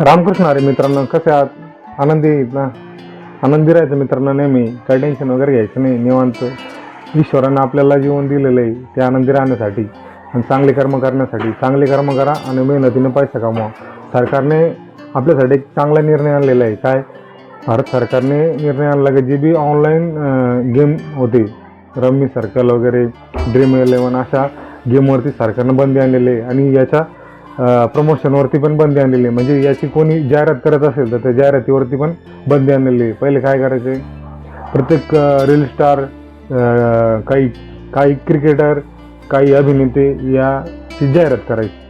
रामकृष्ण अरे मित्रांनो कसे आहात? आनंदी ना? आनंदी राहायचं मित्रांनो नेहमी. काही टेन्शन वगैरे घ्यायचं नाही निवांत. ईश्वरानं आपल्याला जीवन दिलेलं आहे ते आनंदी राहण्यासाठी आणि चांगले कर्म करण्यासाठी. चांगले कर्म करा आणि मेहनतीनं पैसा कमवा. सरकारने आपल्यासाठी एक चांगला निर्णय आणलेला आहे. काय? भारत सरकारने निर्णय आणला की जे बी ऑनलाईन गेम होते रम्मी सर्कल वगैरे ड्रीम इलेवन अशा गेमवरती सरकारनं बंदी आणलेली आहे. आणि याच्या प्रमोशनवरती पण बंदी आणलेली आहे. म्हणजे याची कोणी जाहिरात करत असेल तर त्या जाहिरातीवरती पण बंदी आणलेली आहे. पहिले काय करायचे? प्रत्येक रील स्टार काही काही क्रिकेटर काही अभिनेते याची जाहिरात करायची.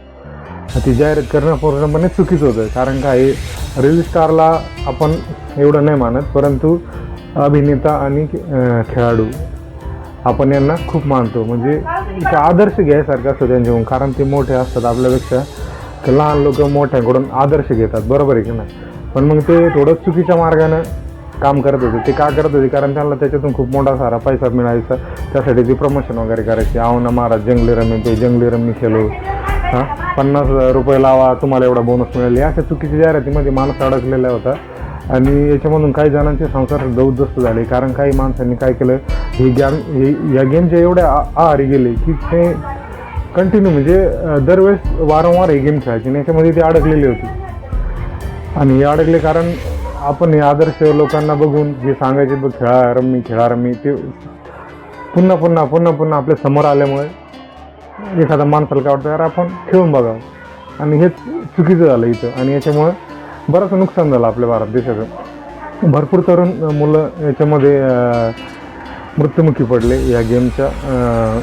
ती जाहिरात करणं पूर्णपणे चुकीचं होतं. कारण काय? रील स्टारला आपण एवढं नाही मानत परंतु अभिनेता आणि खेळाडू आपण यांना खूप मानतो. म्हणजे एक आदर्श घ्यायसारखं असतं त्यांच्याकडून. कारण ते मोठे असतात आपल्यापेक्षा. तर लहान लोक मोठ्यांकडून आदर्श घेतात. बरोबर आहे की नाही? पण मग ते थोडं चुकीच्या मार्गानं काम करत होते. ते का करत होते? कारण त्यांना त्याच्यातून खूप मोठा सारा पैसा मिळायचा. त्यासाठी ते प्रमोशन वगैरे करायचे. आहो ना महाराज जंगली रमी पे जंगली रमी खेळू. हां? पन्नास रुपये लावा तुम्हाला एवढा बोनस मिळेल. अशा चुकीच्या जाहिरातीमध्ये माणूस अडकलेला होता. आणि याच्यामधून काही जणांचे संसार दौदस्त झाले. कारण काही माणसांनी काय केलं हे गॅम हे या गेमच्या एवढ्या आ- आहारी गेले की ते कंटिन्यू म्हणजे दरवेळेस वारंवार हे गेम खेळायचे आणि याच्यामध्ये ते अडकलेले होते. आणि हे अडकले कारण आपण हे आदर्श लोकांना बघून जे सांगायचे बघ खेळा रम्मी खेळा रम्मी ते पुन्हा पुन्हा पुन्हा पुन्हा आपल्यासमोर आल्यामुळे एखादा माणसाला काय वाटतं यार आपण खेळून बघावं. आणि हेच चुकीचं झालं इथं. आणि याच्यामुळं बरंच नुकसान झालं आपल्या भारत देशाचं. भरपूर तरुण मुलं याच्यामध्ये मृत्युमुखी पडले या गेमच्या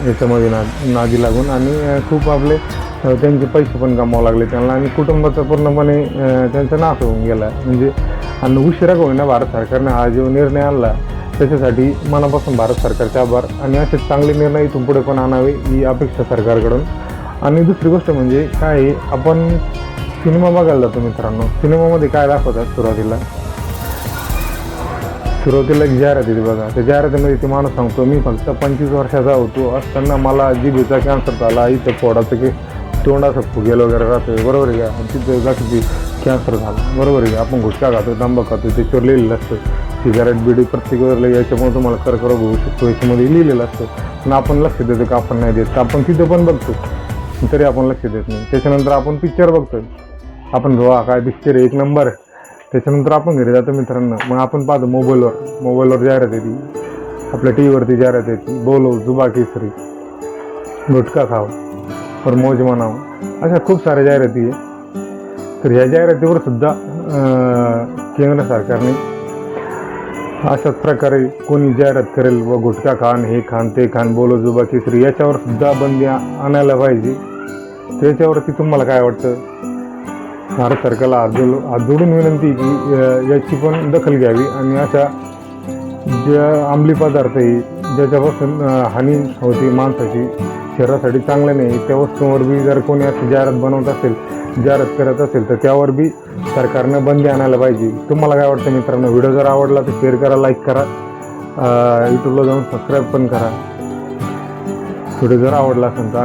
याच्यामध्ये ना नादी लागून. आणि खूप आपले त्यांचे पैसे पण कमावं लागले त्यांना. आणि कुटुंबाचा पूर्णपणे त्यांचा नाश होऊन गेला. म्हणजे आणि उशिरा होईना भारत सरकारने हा जो निर्णय आणला त्याच्यासाठी मनापासून भारत सरकारचे आभार. आणि असे चांगले निर्णय इथून पुढे पण आणावे ही अपेक्षा सरकारकडून. आणि दुसरी गोष्ट म्हणजे काय आहे, आपण सिनेमा बघायला जातो मित्रांनो. सिनेमामध्ये काय दाखवतात सुरुवातीला? सुरुवातीला एक जाहिरात येते बघा. त्या जाहिरातीमध्ये ते माणूस सांगतो मी फक्त पंचवीस वर्षाचा होतो. असताना मला जिबीचा कॅन्सर झाला. इथं पोडाचं की तोंडाचा फुगेल वगैरे राहतो बरोबर आहे का? तिथं जास्त कॅन्सर झाला. बरोबर आहे का? आपण गुटखा खातो तांबा खातो त्याच्यावर लिहिलेलं असतं. सिगारेट बिडी प्रत्येक वेळेला याच्यामुळे तुम्हाला कर्करोग होऊ शकतो. याच्यामध्ये लिहिलेलं असतं. पण आपण लक्ष देतो का आपण नाही देत. तर आपण तिथं पण बघतो. तरी आपण लक्ष देत नाही. त्याच्यानंतर आपण पिक्चर बघतो आपण गोवा काय पिक्चर एक नंबर त्याच्यानंतर आपण घरी जातो मित्रांनो. मग आपण पाहतो मोबाईलवर. मोबाईलवर जाहिरात येते आपल्या टी व्हीवरती जाहिरात येते बोलो जुबा केसरी. गुटखा खाव पर मौज म्हणावं अशा खूप साऱ्या जाहिराती आहे. तर ह्या जाहिरातीवर सुद्धा केंद्र सरकारने अशाच प्रकारे कोणी जाहिरात करेल व गुटखा खान हे खान ते खान बोलो जुबा केसरी याच्यावर सुद्धा बंदी आणायला पाहिजे. त्याच्यावरती तुम्हाला काय वाटतं? भारत सरकारला हात जोड विनंती की याची पण दखल घ्यावी आणि अशा ज्या अंमली पदार्थ आहे ज्याच्यापासून हानी होती माणसाची शरीरासाठी चांगलं नाही त्या वस्तूंवर बी जर कोणी असं जाहिरात बनवत असेल जाहिरात करत असेल तर त्यावर बी सरकारनं बंदी आणायला पाहिजे. तुम्हाला काय वाटतं मित्रांनो? व्हिडिओ जर आवडला तर शेअर करा लाईक करा. यूट्यूबला जाऊन सबस्क्राईब पण करा. व्हिडिओ जर आवडला असेल तर